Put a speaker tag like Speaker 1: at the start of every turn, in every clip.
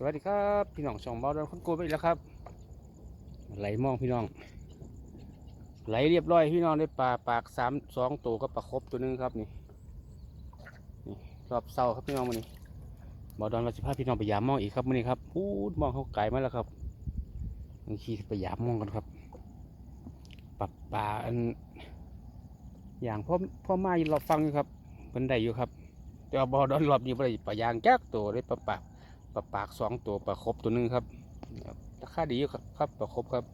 Speaker 1: สวัสดีครับพี่น้องช่องเบาดอนคนโกไปอีกแล้วครับ ไหลมองพี่น้อง ไหลเรียบร้อยพี่น้องได้ปลาปากสามสองตัวก็ปลาครบตัวหนึงครับนี่นี่รอบเศร้าครับพี่น้องมันนี่เบาดอนเราจะพาพี่น้องไปยามมองอีกครับมันนี่ครับพูดมองเขาไกลมาแล้วครับบางทีไปยามมองกันครับปลาปลาอันอย่างพ่อพ่อมาเราฟังอยู่ครับเป็นได้อยู่ครับแต่ว่าบอดอนรอบนี้ได้ปลายางแก๊กตัวได้ปลาปาก ลาปากสองตัวปลาครบตัวหนึงครับราคาดีครับครับปลาครบครับ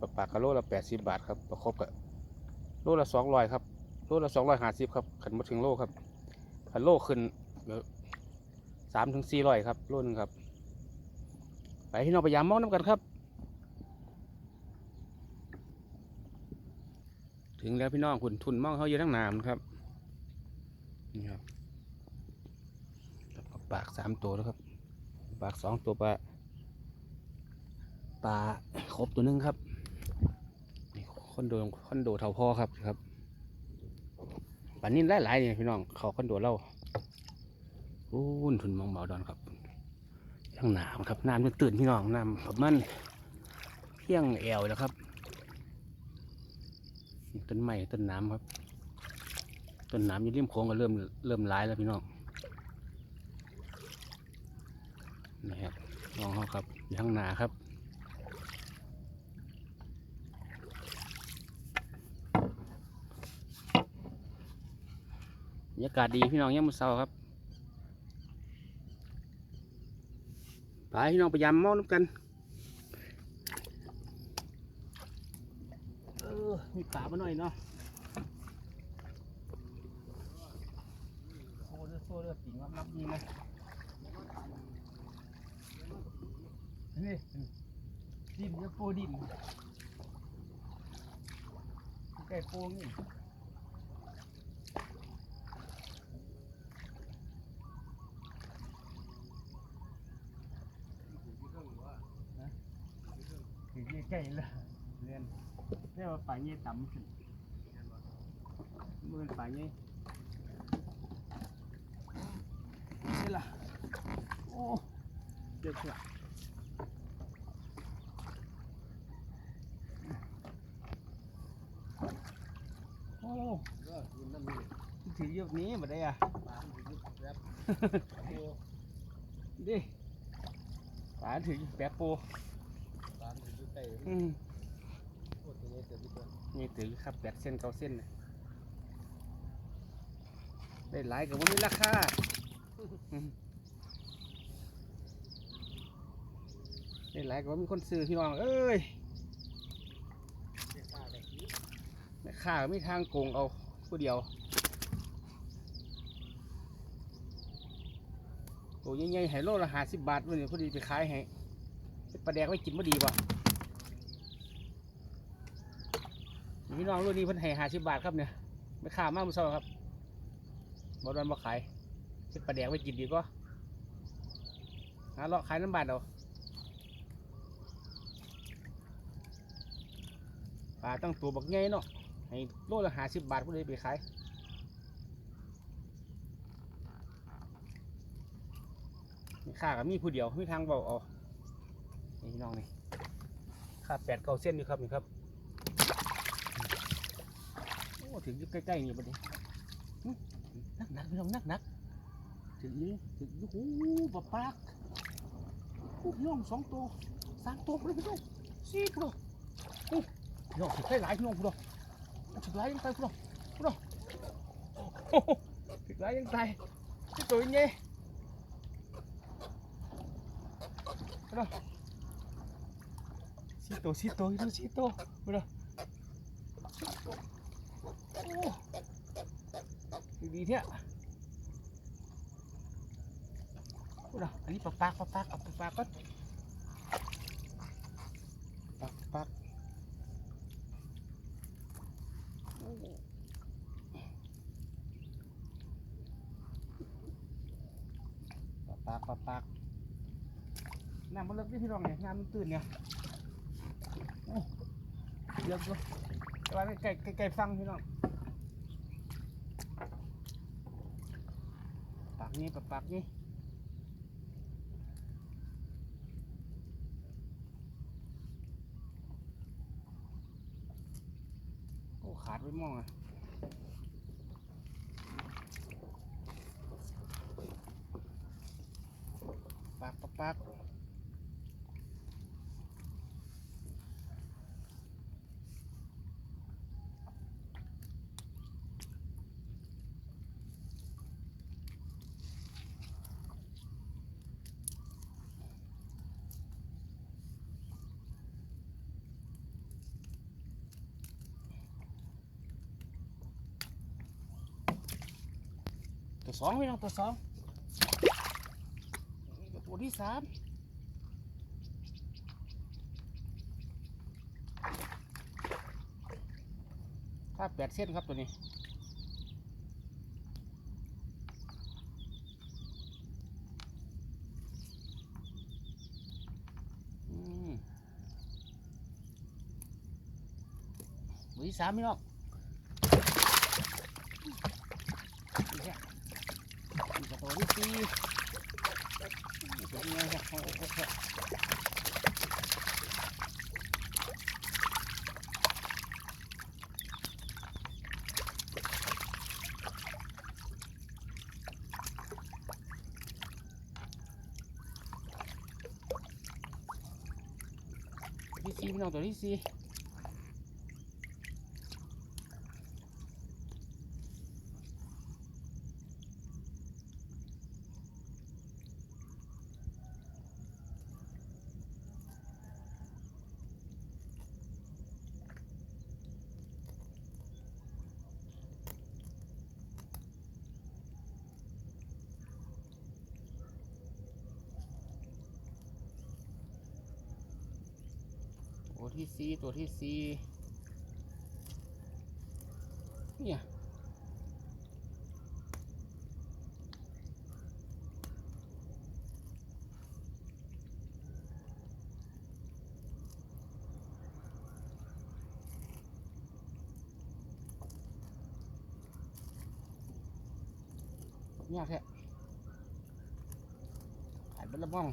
Speaker 1: ปลาปากกะโลละแปดสิบบาทครับปลาครบกะโลละสองร้อยครับโลละสองร้อยห้าสิบครับขันมาถึงโลครับขันโลขึ้นสามถึงสี่ร้อยครับโลหนึงครับไปที่น้องไปยามมองน้ำกันครับ ถึงแล้วพี่น้องคุณทุนมองเขาอยู่ทั้งนามครับนี่ครับปากสามตัวแล้วครับ ปากสองตัวปลาปลาครบตัวหนึงครับนี่คอนโดคอนโดเท่าพ่อครับครับปลานิ่นหลายๆนี่พี่น้องเขาคอนโดเราโอ้นทุนมองเบาดอนครับทั้งน้ำครับน้ำจนตื่นพี่น้องน้ำประมาณเพียงแอวแล้วครับต้นไม้ต้นน้ำครับต้นน้ำอยู่ริมโค้งก็เริ่มเริ่มร้ายแล้วพี่น้อง นะครับลองเขาครับอยู่ข้างหน้าครับบรรยากาศดีพี่น้องเยี่ยามมอเช้าครับไปพี่น้องพยายามมองน้ำกันเออมีป่ามาหน่อยเนาะโซ่เลือดโซ่เลือดปิ่งรับรับดีนะ นี่ดินจะโปดินไก่โปนี่ถึงใกล้ๆเลยเรียนเรียกว่าป่าเงี้ยต่ำขึ้นมือป่าเงี้ยนี่ล่ะโอ้เจ็บเสียโอ้ ถือเยอะนี้มาได้อะดิป่าถือแป๊บโปอืมนี่ถือครับแปดเส้นเก้าเส้นน่ะได้หลายกับวันนี้ราคาอืมได้หลายกับว่ามีคนซื้อพี่น้องเอ้ยแม่ค้าก็ไม่ทางโกงเอาผู้เดียว ตัวใหญ่ๆให้โลละหาสิบบาทวันนี้พอดีไปขายให้ปลาแดกไว้กินพอดีป่ะพี่น้องรุ่นนี้เพิ่นให้หาสิบบาทครับเนี่ยไม่ค่ามากมือเช้าครับบ่ดอนบ่ขายเฮ็ดปลาแดกไว้กินดีก็หาเลาะขายน้ำบาทเอาปลาตั้งตัวบักใหญ่เนาะให้โลละหาสิบบาทผู้ใดไปขาย มีค่ากับมีผู้เดียวมีทางเบาเอานี่พี่น้องนี่ค่าแปดเก้าเส้นอยู่ครับนี่ครับโอ้ถึงยู่ใกล้ๆนี่บัดนี้นักหนักพี่น้องนักหนักถึงนี้ถึงโอ้โหปลาปลากโอ้พี่น้องสองตัวสามตัวเลยพี่น้องสี่ตัวโอ้พี่น้องถึงใกล้หลายพี่น้องพี่น้องถึงหลายยังตายพี่น้องพี่น้องถึงหลายยังตายที่ตัวยังไงตัวนี้ องสี่ตัวพี่น้องโอ้ดีเท่ะพูดอะอั น้ำมันเลิกที่พี่รองเนี่ยน้ำมันตื่นเนี่ยเยอะเลยกลายเป็ไก่ไก่ฟังพี่รองปากนี้กับปากนี้โอ้ขาดไปมองอะปากปากปาก ตัวสองพี่น้องตัวสองตัวที่สามถ้าแปดเส้นครับตัวนี้อืมวที่สามพี่น้องนี่แค่นี่ก็ตัว ที่สี่ตัวนี้ไงครับโอ้โหตัวที่สี่พี่น้องตัวที่สี่ ที่สี่ตัวที่สี่เนี่ยยากแท้ขาดเป็นละม่อง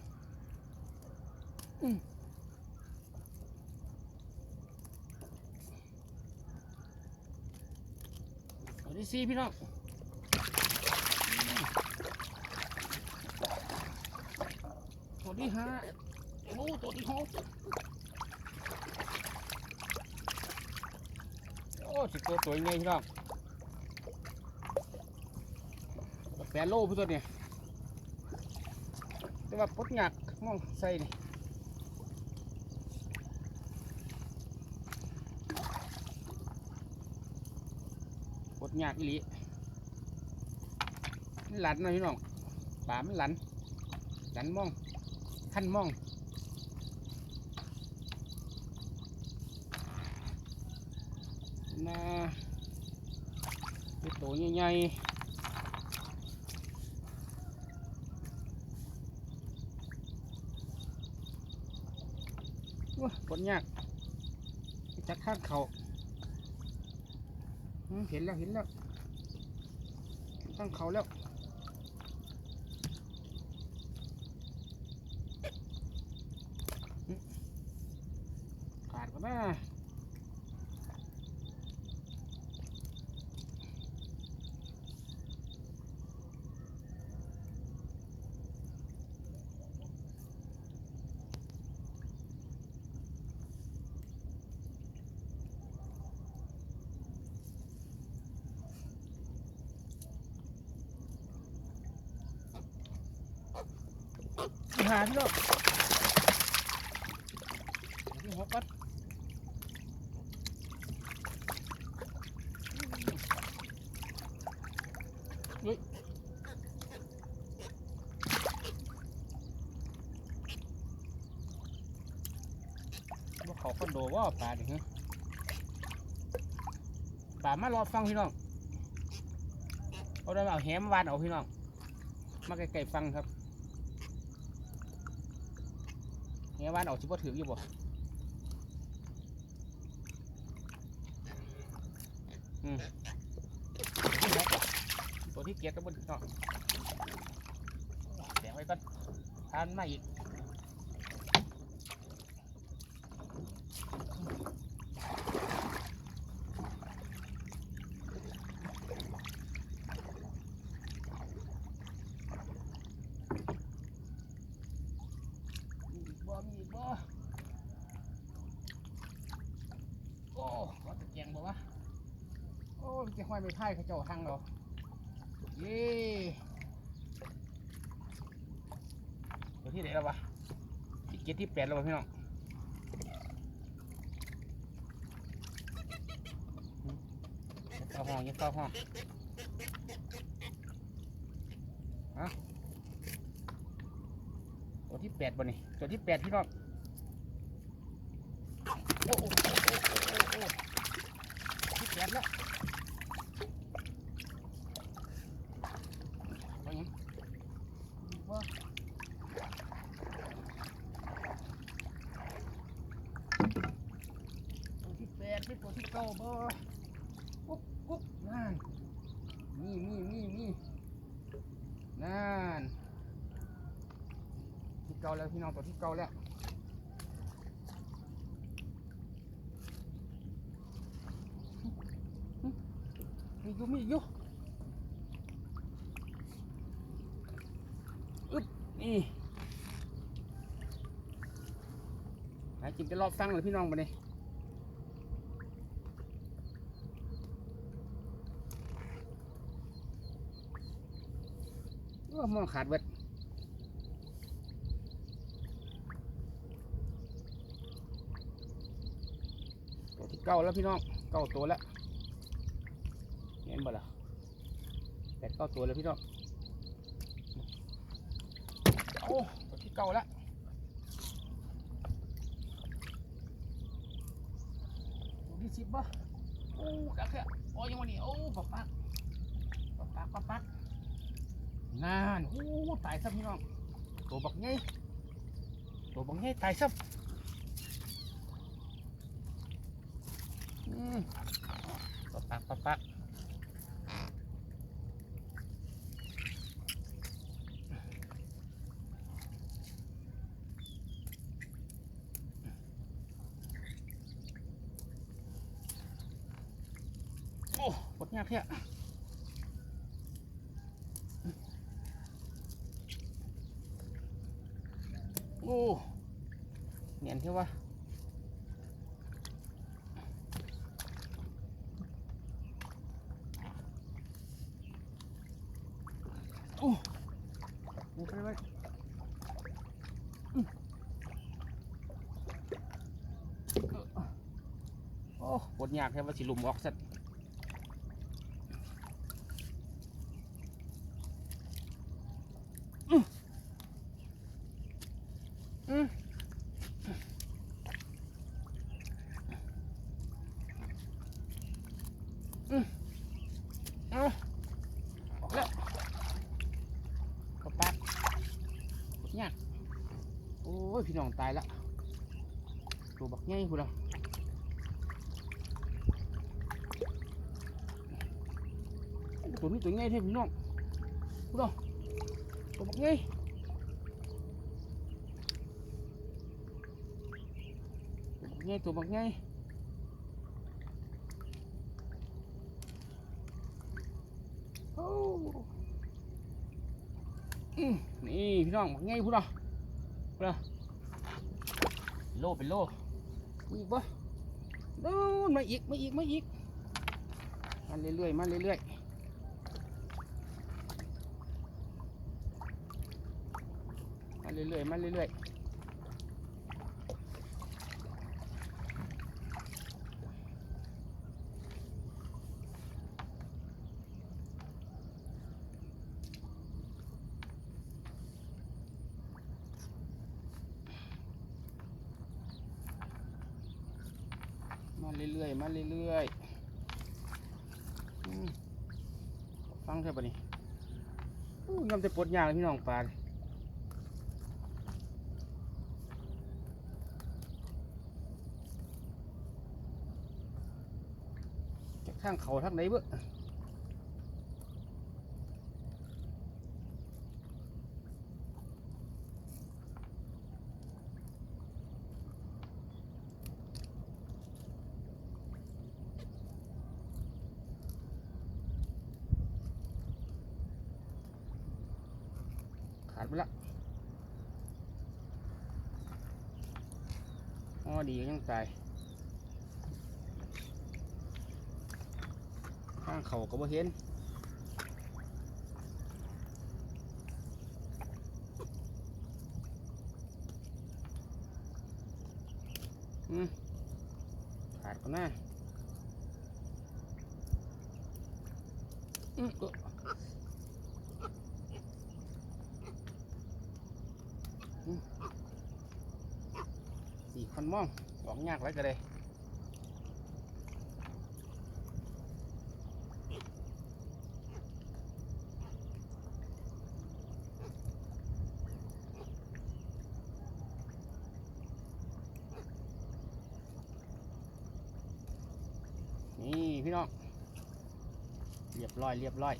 Speaker 1: อืม ที่สี่พี่น้องตัวที่ห้าโอ้ตัวที่หกโอ้สิตัวตัวยังไงพี่น้องตัวแปดโลพี่ตัวเนี่ยแต่ว่าปดหยักมองใส่นี่ ปลดหยักอีหลีมันหลันนะพี่น้องป่ามันหลันหลันมองขั้นมองนะตัวใหญ่ๆว้าปลดยักจักข้างเขา เห็นแล้วเห็นแล้ว ตั้งเขาแล้ว หาพี่น้องที่หกกัดเฮ้ยว่าเขาคอนโดว่าป่าดิฮะป่ามารอฟังพี่น้องเอาได้เอาแหมวานเอาพี่น้อง มาใกล้ๆฟังครับ เงี้ยว่านออกชิบว่าถืออยู่บ่อืมตัวที่เกียร์ก็บนเนาะเสียงไว้ก่อนทานมาอีก บ่มีอีกบ่โอ้ขอตะเกียงบ่วะโอ้ มันจะห้อยไม่ไพ่เขาเจ้าทางเราเย้ตัวที่ไหนแล้ววะที่เกียรที่แปดแล้ววะพี่น้องเข้าห้องย่าเข้าห้องฮะตัวที่แปดบ่นี่ตัวที่แปดพี่น้องโอ้โอ้โอ้โอ้โอ้โอ้ที่แปดแล้วว่าหยังว่า ตัวที่แปดที่ตัวที่เก้าบ่กุ๊กกุ๊กนั่นนี่นี่นี่นี่นั่นที่เก้าแล้วพี่ น้องตัวที่เก้าแล้วมีอยู่มีอยู่อึดนี่หาจิมจะรอบฟังเลยพี่น้องมาเนี่ยมองขาดเบิดตัวที่ เก้าแล้วพี่น้องเก้าตัวแล้วเห็นบ่ล่ะแปดเก้าตัวแล้วพี่น้องโอ้ตัวที่เก้าแล้วตัวที่สิบบ่โอ้กักแค่โอ้ยังวันนี้โอ้ปักปักปักปักปักปักนานโอ้ตายซับพี่น้องตัวบักไงตัวบักไงตายซับอืม ปะปักปะปักโอ้ปดยากแค่โอ้เนียนเท่าวะโอ้โหไปไปอืม โอ้ปวดยากแค่ว่าสิลุมออกสัตว์อืมอืมเอาออกแล้วกระปักปวดยากโอ้ย พี่น้องตายละตัวบักใหญ่พูดละโอ้ ตัวนี้ตัวใหญ่เท่พี่น้องพูดละตัวบักใหญ่ตัวบักใหญ่ตัวบักใหญ่โอ้อืมนี่พี่น้องบักใหญ่พูดละพูดละโลเป็นโลมีอีกปะนู่นมาอีกมาอีกมาอีกมาเรื่อยๆมาเรื่อยๆมา เรื่อยๆมาเรื่อยๆมาเรื่อยๆ มาเรื่อยๆ ฟังเถอะปะนี่อู้ำจะปวดยางเลยพี่น้องปลาเลยจาก ทางเขาทางไหนเบ้อขาดไปละอ๋อดียังตาย ข้างเขาก็บ่เห็นอืมขาดก็น่าอืมก็อืมสี่คนมองออกยากไว้ก็ได้นี่ พี่น้อง เรียบร้อย เรียบร้อย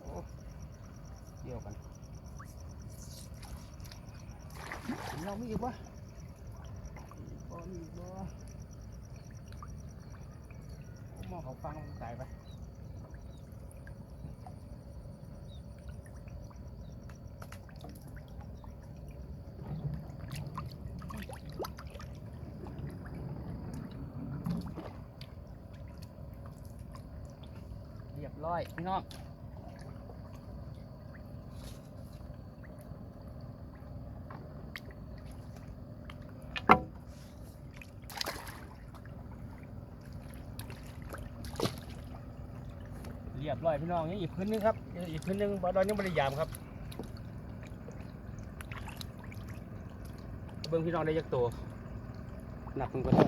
Speaker 1: โอ้เดี่ยวกัน เราไม่อีกวะบ่มีบ่มองเขาฟังมันตายไปเรียบร้อยพี่น้อง เรียบร้ อยพี่น้องนี่อีกพื้นหนึงครับอีกพื้นหนึงบอดอนยังบริยามครับเบิ้งพี่น้องได้ยักตัวหนักมันก็ได้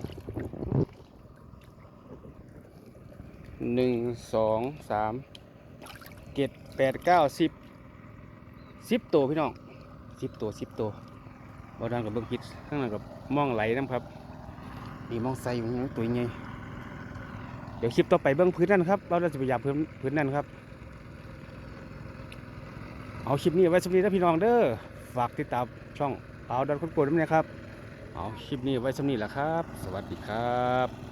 Speaker 1: หนึ่งสองสามเจ็ดแปดเก้าสิบสิบตัวพี่น้องสิบตัวสิบตัวบอดอนกับเบิ้งพิษข้างหลังกับมองไหลน้ำครับนี่มองใส่มันยังตัวใหญ่ ดี๋ยวคลิปต่อไปเบื้องพื้นนั่นครับ เราจะพยายามพื้นพื้นนั่นครับ เอาคลิปนี้ไว้สำหรับนี้นะพี่น้องเด้อ ฝากติดตามช่องเปาดันคนโกดด้วยนะครับ เอาคลิปนี้ไว้สำหรับนี้แหละครับ สวัสดีครับ